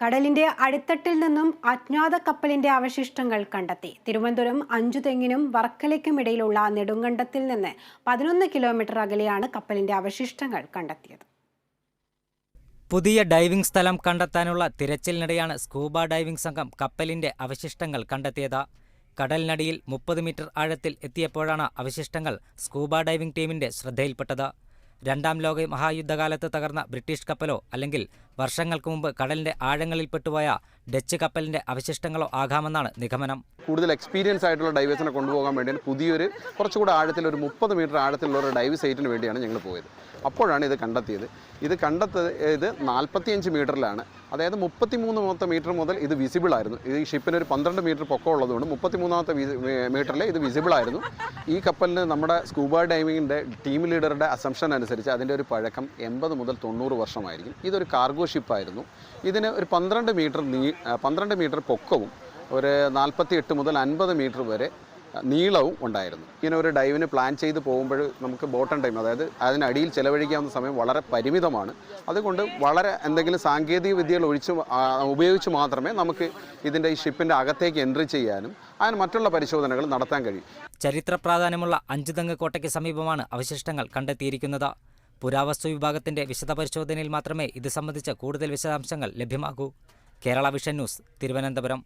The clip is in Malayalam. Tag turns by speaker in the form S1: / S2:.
S1: കടലിന്റെ അടിത്തട്ടിൽ നിന്നും അജ്ഞാത കപ്പലിന്റെ അവശിഷ്ടങ്ങൾ കണ്ടെത്തി. തിരുവനന്തപുരം അഞ്ചുതെങ്ങിനും വർക്കലയ്ക്കും ഇടയിലുള്ള നെടുങ്കണ്ടത്തിൽ നിന്ന് പതിനൊന്ന് കിലോമീറ്റർ അകലെയാണ് കപ്പലിന്റെ അവശിഷ്ടങ്ങൾ കണ്ടെത്തിയത്.
S2: പുതിയ ഡൈവിംഗ് സ്ഥലം കണ്ടെത്താനുള്ള തിരച്ചിലിനിടെയാണ് സ്കൂബ ഡൈവിംഗ് സംഘം കപ്പലിന്റെ അവശിഷ്ടങ്ങൾ കണ്ടെത്തിയത്. കടലിനടിയിൽ മുപ്പത് മീറ്റർ ആഴത്തിൽ എത്തിയപ്പോഴാണ് അവശിഷ്ടങ്ങൾ സ്കൂബ ഡൈവിംഗ് ടീമിന്റെ ശ്രദ്ധയിൽപ്പെട്ടത്. രണ്ടാം ലോക മഹായുദ്ധകാലത്ത് തകർന്ന ബ്രിട്ടീഷ് കപ്പലോ അല്ലെങ്കിൽ വർഷങ്ങൾക്ക് മുമ്പ് കടലിന്റെ ആഴങ്ങളിൽ പെട്ടുപോയ ഡച്ച് കപ്പലിന്റെ അവശിഷ്ടങ്ങളോ ആകാമെന്നാണ് നിഗമനം.
S3: കൂടുതൽ എക്സ്പീരിയൻസ് ആയിട്ടുള്ള ഡൈവേഴ്സിനെ കൊണ്ടുപോകാൻ വേണ്ടിയാണ് പുതിയൊരു കുറച്ചുകൂടെ ആഴത്തിൽ ഒരു മുപ്പത് മീറ്റർ ആഴത്തിലുള്ള ഒരു ഡൈവ് സൈറ്റിന് വേണ്ടിയാണ് ഞങ്ങൾ പോയത്. അപ്പോഴാണ് ഇത് കണ്ടെത്തിയത്. ഇത് കണ്ടെത്തിയത് നാൽപ്പത്തിയഞ്ച് മീറ്ററിലാണ്. അതായത് മുപ്പത്തിമൂന്ന് മൂന്നത്തെ മീറ്റർ മുതൽ ഇത് വിസിബിൾ ആയിരുന്നു. ഈ ഷിപ്പിന് ഒരു പന്ത്രണ്ട് മീറ്റർ പൊക്കം ഉള്ളതുകൊണ്ട് മുപ്പത്തിമൂന്നാമത്തെ മീറ്ററിൽ ഇത് വിസിബിൾ ആയിരുന്നു. ഈ കപ്പലിന് നമ്മുടെ സ്കൂബ ഡൈവിങ്ങിന്റെ ടീം ലീഡറുടെ അസംഷൻ അനുസരിച്ച് അതിന്റെ ഒരു പഴക്കം എൺപത് മുതൽ തൊണ്ണൂറ് വർഷമായിരിക്കും. ഇതൊരു കാർഗോ ഷിപ്പായിരുന്നു ഇതിന് ഒരു പന്ത്രണ്ട് മീറ്റർ നീ പന്ത്രണ്ട് മീറ്റർ പൊക്കവും ഒരു നാൽപ്പത്തി എട്ട് മുതൽ അൻപത് മീറ്റർ വരെ നീളവും ഉണ്ടായിരുന്നു. ഇങ്ങനെ ഒരു ഡൈവിന് പ്ലാൻ ചെയ്ത് പോകുമ്പോൾ നമുക്ക് ബോട്ടം ടൈം അതായത് അതിനടിയിൽ ചെലവഴിക്കാവുന്ന സമയം വളരെ പരിമിതമാണ്. അതുകൊണ്ട് വളരെ എന്തെങ്കിലും സാങ്കേതിക വിദ്യകൾ ഒഴിച്ച് ഉപയോഗിച്ച് മാത്രമേ നമുക്ക് ഇതിന്റെ ഈ ഷിപ്പിന്റെ അകത്തേക്ക് എൻട്രി ചെയ്യാനും അതിന് മറ്റുള്ള പരിശോധനകൾ നടത്താൻ കഴിയും.
S2: ചരിത്ര പ്രാധാന്യമുള്ള അഞ്ചുതങ്ങ് കോട്ടയ്ക്ക് സമീപമാണ് അവശിഷ്ടങ്ങൾ കണ്ടെത്തിയിരിക്കുന്നത്. പുരാവസ്തു വിഭാഗത്തിന്റെ വിശദ പരിശോധനയിൽ മാത്രമേ ഇത് സംബന്ധിച്ച് കൂടുതൽ വിശദാംശങ്ങൾ ലഭ്യമാകൂ. Kerala vision news Thiruvananthapuram.